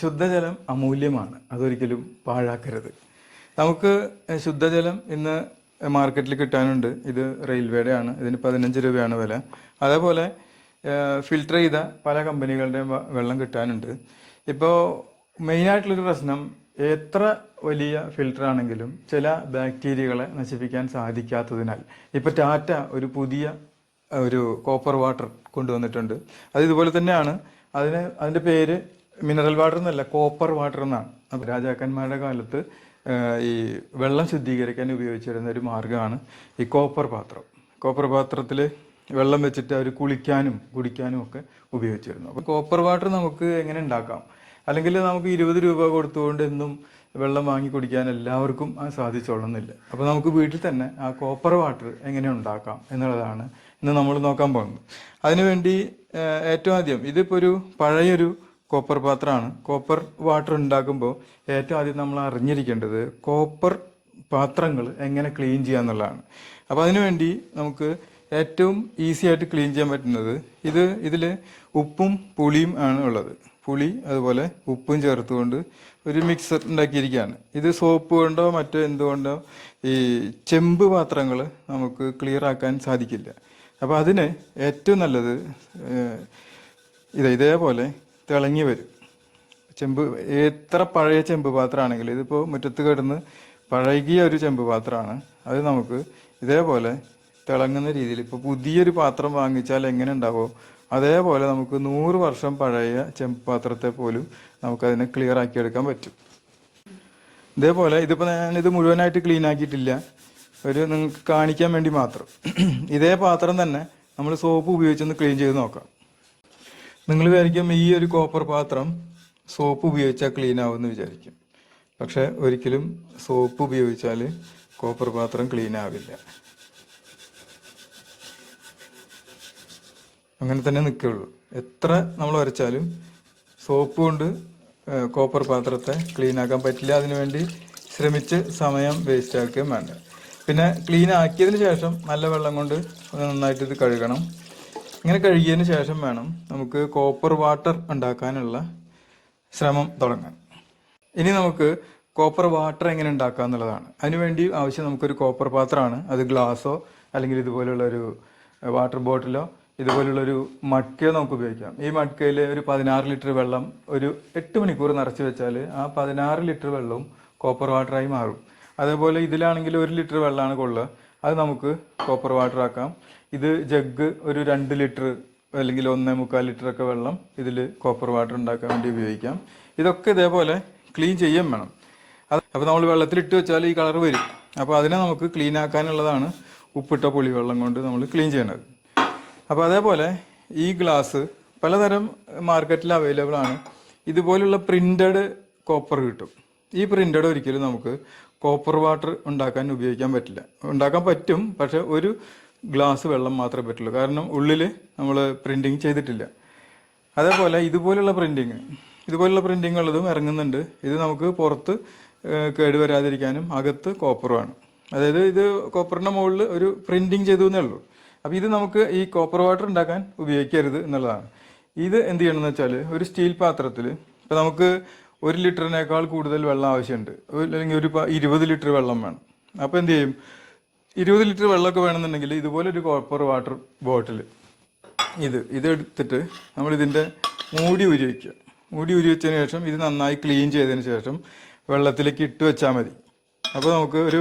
ശുദ്ധജലം അമൂല്യമാണ്. അതൊരിക്കലും പാഴാക്കരുത്. നമുക്ക് ശുദ്ധജലം ഇന്ന് മാർക്കറ്റിൽ കിട്ടാനുണ്ട്. ഇത് റെയിൽവേയുടെ ആണ് ഇതിന് പതിനഞ്ച് രൂപയാണ് വില. അതേപോലെ ഫിൽട്ടർ ചെയ്ത പല കമ്പനികളുടെയും വെള്ളം കിട്ടാനുണ്ട്. ഇപ്പോൾ മെയിനായിട്ടുള്ളൊരു പ്രശ്നം എത്ര വലിയ ഫിൽട്ടർ ആണെങ്കിലും ചില ബാക്ടീരിയകളെ നശിപ്പിക്കാൻ സാധിക്കാത്തതിനാൽ. ഇപ്പോൾ ടാറ്റ ഒരു പുതിയ ഒരു കോപ്പർ വാട്ടർ കൊണ്ടുവന്നിട്ടുണ്ട്. അത് ഇതുപോലെ തന്നെയാണ്. അതിന് അതിന്റെ പേര് മിനറൽ വാട്ടർ എന്നല്ല കോപ്പർ വാട്ടർ എന്നാണ്. രാജാക്കന്മാരുടെ കാലത്ത് ഈ വെള്ളം ശുദ്ധീകരിക്കാൻ ഉപയോഗിച്ചിരുന്ന ഒരു മാർഗമാണ് ഈ കോപ്പർ പാത്രം. കോപ്പർ പാത്രത്തിൽ വെള്ളം വെച്ചിട്ട് അവർ കുളിക്കാനും കുടിക്കാനും ഒക്കെ ഉപയോഗിച്ചിരുന്നു. അപ്പോൾ കോപ്പർ വാട്ടർ നമുക്ക് എങ്ങനെ ഉണ്ടാക്കാം? അല്ലെങ്കിൽ നമുക്ക് ഇരുപത് രൂപ കൊടുത്തുകൊണ്ട് എന്നും വെള്ളം വാങ്ങി കുടിക്കാൻ എല്ലാവർക്കും സാധിച്ചോളുന്നില്ല. അപ്പോൾ നമുക്ക് വീട്ടിൽ തന്നെ ആ കോപ്പർ വാട്ടർ എങ്ങനെ ഉണ്ടാക്കാം എന്നുള്ളതാണ് ഇന്ന് നമ്മൾ നോക്കാൻ പോകുന്നത്. അതിനുവേണ്ടി ഏറ്റവും ആദ്യം ഇതിപ്പോൾ ഒരു പഴയൊരു കോപ്പർ പാത്രമാണ്. കോപ്പർ വാട്ടർ ഉണ്ടാക്കുമ്പോൾ ഏറ്റവും ആദ്യം നമ്മൾ അറിഞ്ഞിരിക്കേണ്ടത് കോപ്പർ പാത്രങ്ങൾ എങ്ങനെ ക്ലീൻ ചെയ്യുക എന്നുള്ളതാണ്. അപ്പോൾ അതിനുവേണ്ടി നമുക്ക് ഏറ്റവും ഈസി ആയിട്ട് ക്ലീൻ ചെയ്യാൻ പറ്റുന്നത് ഇത് ഇതിൽ ഉപ്പും പുളിയും ആണ് ഉള്ളത്. പുളി അതുപോലെ ഉപ്പും ചേർത്തുകൊണ്ട് ഒരു മിക്സർ ഉണ്ടാക്കിയിരിക്കുകയാണ്. ഇത് സോപ്പ് കൊണ്ടോ മറ്റോ എന്തുകൊണ്ടോ ഈ ചെമ്പ് പാത്രങ്ങൾ നമുക്ക് ക്ലിയർ ആക്കാൻ സാധിക്കില്ല. അപ്പോൾ അതിന് ഏറ്റവും നല്ലത് ഇത് ഇതേപോലെ തിളങ്ങി വരും. ചെമ്പ് എത്ര പഴയ ചെമ്പ് പാത്രമാണെങ്കിലും ഇതിപ്പോൾ മുറ്റത്ത് കിടന്ന് പഴകിയ ഒരു ചെമ്പ് പാത്രമാണ്. അത് നമുക്ക് ഇതേപോലെ തിളങ്ങുന്ന രീതിയിൽ ഇപ്പോൾ പുതിയൊരു പാത്രം വാങ്ങിച്ചാൽ എങ്ങനെ ഉണ്ടാവോ അതേപോലെ നമുക്ക് നൂറ് വർഷം പഴയ ചെമ്പ് പാത്രത്തെ പോലും നമുക്കതിനെ ക്ലിയർ ആക്കി എടുക്കാൻ പറ്റും. ഇതേപോലെ ഇതിപ്പോൾ ഞാനിത് മുഴുവനായിട്ട് ക്ലീൻ ആക്കിയിട്ടില്ല. ഒരു നിങ്ങൾക്ക് കാണിക്കാൻ വേണ്ടി മാത്രം. ഇതേ പാത്രം തന്നെ നമ്മൾ സോപ്പ് ഉപയോഗിച്ചൊന്ന് ക്ലീൻ ചെയ്ത് നോക്കാം. നിങ്ങൾ വിചാരിക്കും ഈ ഒരു കോപ്പർ പാത്രം സോപ്പ് ഉപയോഗിച്ചാൽ ക്ലീൻ ആവുമെന്ന് വിചാരിക്കും. പക്ഷെ ഒരിക്കലും സോപ്പ് ഉപയോഗിച്ചാൽ കോപ്പർ പാത്രം ക്ലീൻ ആവില്ല. അങ്ങനെ തന്നെ നിൽക്കുള്ളൂ എത്ര നമ്മൾ വരച്ചാലും സോപ്പ് കൊണ്ട് കോപ്പർ പാത്രത്തെ ക്ലീൻ ആക്കാൻ പറ്റില്ല. അതിനുവേണ്ടി ശ്രമിച്ച് സമയം വേസ്റ്റ് ആക്കുകയും വേണ്ട. പിന്നെ ക്ലീൻ ആക്കിയതിന് ശേഷം നല്ല വെള്ളം കൊണ്ട് നന്നായിട്ട് ഇത് കഴുകണം. ഇങ്ങനെ കഴുകിയതിന് ശേഷം വേണം നമുക്ക് കോപ്പർ വാട്ടർ ഉണ്ടാക്കാനുള്ള ശ്രമം തുടങ്ങാൻ. ഇനി നമുക്ക് കോപ്പർ വാട്ടർ എങ്ങനെ ഉണ്ടാക്കുക എന്നുള്ളതാണ്. അതിനുവേണ്ടി ആവശ്യം നമുക്കൊരു കോപ്പർ പാത്രമാണ്. അത് ഗ്ലാസ്സോ അല്ലെങ്കിൽ ഇതുപോലുള്ള ഒരു വാട്ടർ ബോട്ടിലോ ഇതുപോലുള്ള ഒരു മഡ്ക്കയോ നമുക്ക് ഉപയോഗിക്കാം. ഈ മട്കയിൽ ഒരു പതിനാറ് ലിറ്റർ വെള്ളം ഒരു എട്ട് മണിക്കൂർ നിറച്ച് വെച്ചാൽ ആ പതിനാറ് ലിറ്റർ വെള്ളവും കോപ്പർ വാട്ടറായി മാറും. അതേപോലെ ഇതിലാണെങ്കിൽ ഒരു ലിറ്റർ വെള്ളമാണ് കൊള്ളുക. അത് നമുക്ക് കോപ്പർ വാട്ടർ ആക്കാം. ഇത് ജഗ് ഒരു രണ്ട് ലിറ്റർ അല്ലെങ്കിൽ ഒന്നേ മുക്കാൽ ലിറ്റർ ഒക്കെ വെള്ളം ഇതിൽ കോപ്പർ വാട്ടർ ഉണ്ടാക്കാൻ വേണ്ടി ഉപയോഗിക്കാം. ഇതൊക്കെ ഇതേപോലെ ക്ലീൻ ചെയ്യാൻ വേണം. അത് അപ്പോൾ നമ്മൾ വെള്ളത്തിൽ ഇട്ട് വെച്ചാൽ ഈ കളർ വരും. അപ്പോൾ അതിനെ നമുക്ക് ക്ലീൻ ആക്കാനുള്ളതാണ് ഉപ്പിട്ട പുളിവെള്ളം കൊണ്ട് നമ്മൾ ക്ലീൻ ചെയ്യണത് അപ്പോൾ അതേപോലെ ഈ ഗ്ലാസ് പലതരം മാർക്കറ്റിൽ അവൈലബിൾ ആണ്. ഇതുപോലുള്ള പ്രിന്റഡ് കോപ്പർ കിട്ടും. ഈ പ്രിന്റഡ് ഒരിക്കലും നമുക്ക് കോപ്പർ വാട്ടർ ഉണ്ടാക്കാൻ ഉപയോഗിക്കാൻ പറ്റില്ല. ഉണ്ടാക്കാൻ പറ്റും പക്ഷെ ഒരു ഗ്ലാസ് വെള്ളം മാത്രമേ പറ്റുള്ളൂ. കാരണം ഉള്ളിൽ നമ്മൾ പ്രിന്റിങ് ചെയ്തിട്ടില്ല. അതേപോലെ ഇതുപോലുള്ള പ്രിന്റിങ് ഇതുപോലുള്ള പ്രിന്റിങ് ഉള്ളതും ഇറങ്ങുന്നുണ്ട്. ഇത് നമുക്ക് പുറത്ത് കേടുവരാതിരിക്കാനും അകത്ത് കോപ്പറുമാണ് അതായത് ഇത് കോപ്പറിന്റെ മുകളിൽ ഒരു പ്രിന്റിങ് ചെയ്തു എന്നേ ഉള്ളൂ. അപ്പോൾ ഇത് നമുക്ക് ഈ കോപ്പർ വാട്ടർ ഉണ്ടാക്കാൻ ഉപയോഗിക്കരുത് എന്നുള്ളതാണ്. ഇത് എന്ത് ചെയ്യണമെന്ന് വെച്ചാൽ ഒരു സ്റ്റീൽ പാത്രത്തിൽ ഇപ്പോൾ നമുക്ക് ഒരു ലിറ്ററിനേക്കാൾ കൂടുതൽ വെള്ളം ആവശ്യമുണ്ട്. അല്ലെങ്കിൽ ഒരു ഇരുപത് ലിറ്റർ വെള്ളം വേണം. അപ്പോൾ എന്ത് ചെയ്യും? ഇരുപത് ലിറ്റർ വെള്ളമൊക്കെ വേണമെന്നുണ്ടെങ്കിൽ ഇതുപോലെ ഒരു കോപ്പർ വാട്ടർ ബോട്ടിൽ ഇത് ഇതെടുത്തിട്ട് നമ്മൾ ഇതിന്റെ മൂടി ഉരി വയ്ക്കുക മൂടി ഉരി വെച്ചതിന് ശേഷം ഇത് നന്നായി ക്ലീൻ ചെയ്തതിന് ശേഷം വെള്ളത്തിലേക്ക് ഇട്ട് വെച്ചാൽ മതി. അപ്പോൾ നമുക്ക് ഒരു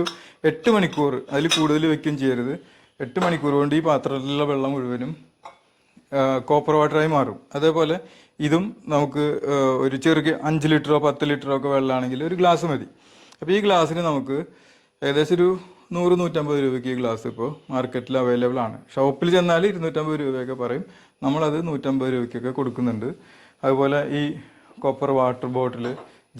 എട്ട് മണിക്കൂർ അതിൽ കൂടുതൽ വെക്കുകയും ചെയ്യരുത്. എട്ട് മണിക്കൂർ കൊണ്ട് ഈ പാത്രത്തിലുള്ള വെള്ളം മുഴുവനും കോപ്പർ വാട്ടറായി മാറും. അതേപോലെ ഇതും നമുക്ക് ഒരു ചെറുക്ക് അഞ്ച് ലിറ്ററോ പത്ത് ലിറ്ററോ ഒക്കെ വെള്ളമാണെങ്കിൽ ഒരു ഗ്ലാസ് മതി. അപ്പോൾ ഈ ഗ്ലാസ്സിന് നമുക്ക് ഏകദേശം ഒരു നൂറ് നൂറ്റമ്പത് രൂപയ്ക്ക് ഈ ഗ്ലാസ് ഇപ്പോൾ മാർക്കറ്റിൽ അവൈലബിൾ ആണ്. ഷോപ്പിൽ ചെന്നാൽ ഇരുന്നൂറ്റമ്പത് രൂപയൊക്കെ പറയും. നമ്മളത് നൂറ്റമ്പത് രൂപയ്ക്കൊക്കെ കൊടുക്കുന്നുണ്ട്. അതുപോലെ ഈ കോപ്പർ വാട്ടർ ബോട്ടിൽ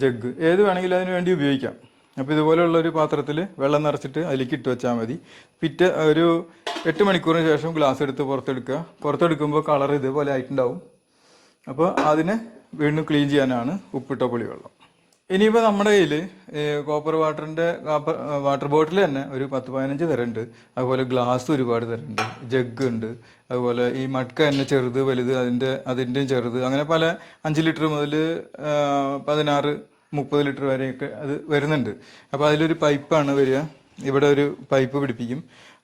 ജഗ് ഏത് വേണമെങ്കിലും അതിന് വേണ്ടി ഉപയോഗിക്കാം. അപ്പോൾ ഇതുപോലെയുള്ള ഒരു പാത്രത്തിൽ വെള്ളം നിറച്ചിട്ട് അതിലേക്ക് ഇട്ട് വെച്ചാൽ മതി. പിറ്റേ ഒരു എട്ട് മണിക്കൂറിന് ശേഷം ഗ്ലാസ് എടുത്ത് പുറത്തെടുക്കുക. പുറത്തെടുക്കുമ്പോൾ കളർ ഇതുപോലെ ആയിട്ടുണ്ടാവും. അപ്പോൾ അതിനെ വീണ്ടും ക്ലീൻ ചെയ്യാനാണ് ഉപ്പിട്ട പുളിവെള്ളം. ഇനിയിപ്പോൾ നമ്മുടെ കയ്യിൽ കോപ്പർ വാട്ടറിന്റെ വാട്ടർ ബോട്ടിൽ തന്നെ ഒരു പത്ത് പതിനഞ്ച് തരുന്നുണ്ട് അതുപോലെ ഗ്ലാസ് ഒരുപാട് തരുന്നുണ്ട് ജഗ് ഉണ്ട്. അതുപോലെ ഈ മട്ക തന്നെ ചെറുത് വലുത് അതിന്റെ അതിന്റെയും ചെറുത്. അങ്ങനെ പല അഞ്ച് ലിറ്റർ മുതൽ പതിനാറ് മുപ്പത് ലിറ്റർ വരെയൊക്കെ അത് വരുന്നുണ്ട്. അപ്പോൾ അതിലൊരു പൈപ്പാണ് വരിക. ഇവിടെ ഒരു പൈപ്പ് പിടിപ്പിക്കും.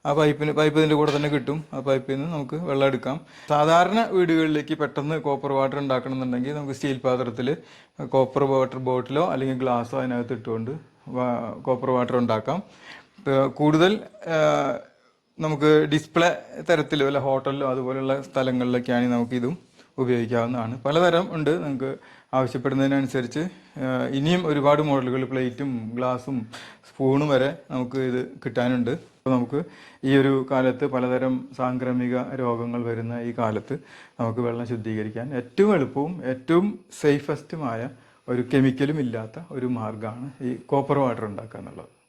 ആ പൈപ്പിന് പൈപ്പ് ഇതിന്റെ കൂടെ തന്നെ കിട്ടും. ആ പൈപ്പിൽ നിന്ന് നമുക്ക് വെള്ളം എടുക്കാം. സാധാരണ വീടുകളിലേക്ക് പെട്ടെന്ന് കോപ്പർ വാട്ടർ ഉണ്ടാക്കണമെന്നുണ്ടെങ്കിൽ നമുക്ക് സ്റ്റീൽ പാത്രത്തിൽ കോപ്പർ വാട്ടർ ബോട്ടിലോ അല്ലെങ്കിൽ ഗ്ലാസ്സോ അതിനകത്ത് ഇട്ടുകൊണ്ട് കോപ്പർ വാട്ടർ ഉണ്ടാക്കാം. കൂടുതൽ നമുക്ക് ഡിസ്പ്ലേ തരത്തിലോ അല്ല ഹോട്ടലിലോ അതുപോലുള്ള സ്ഥലങ്ങളിലൊക്കെയാണെങ്കിൽ നമുക്ക് ഇതും ഉപയോഗിക്കാവുന്നതാണ്. പലതരം ഉണ്ട് നിങ്ങൾക്ക് ആവശ്യപ്പെടുന്നതിനനുസരിച്ച്. ഇനിയും ഒരുപാട് മോഡലുകൾ പ്ലേറ്റും ഗ്ലാസും സ്പൂണും വരെ നമുക്ക് ഇത് കിട്ടാനുണ്ട്. അപ്പോൾ നമുക്ക് ഈ ഒരു കാലത്ത് പലതരം സാംക്രമിക രോഗങ്ങൾ വരുന്ന ഈ കാലത്ത് നമുക്ക് വെള്ളം ശുദ്ധീകരിക്കാൻ ഏറ്റവും എളുപ്പവും ഏറ്റവും സേഫസ്റ്റുമായ ഒരു കെമിക്കലും ഇല്ലാത്ത ഒരു മാർഗമാണ് ഈ കോപ്പർ വാട്ടർ ഉണ്ടാക്കുക എന്നുള്ളത്.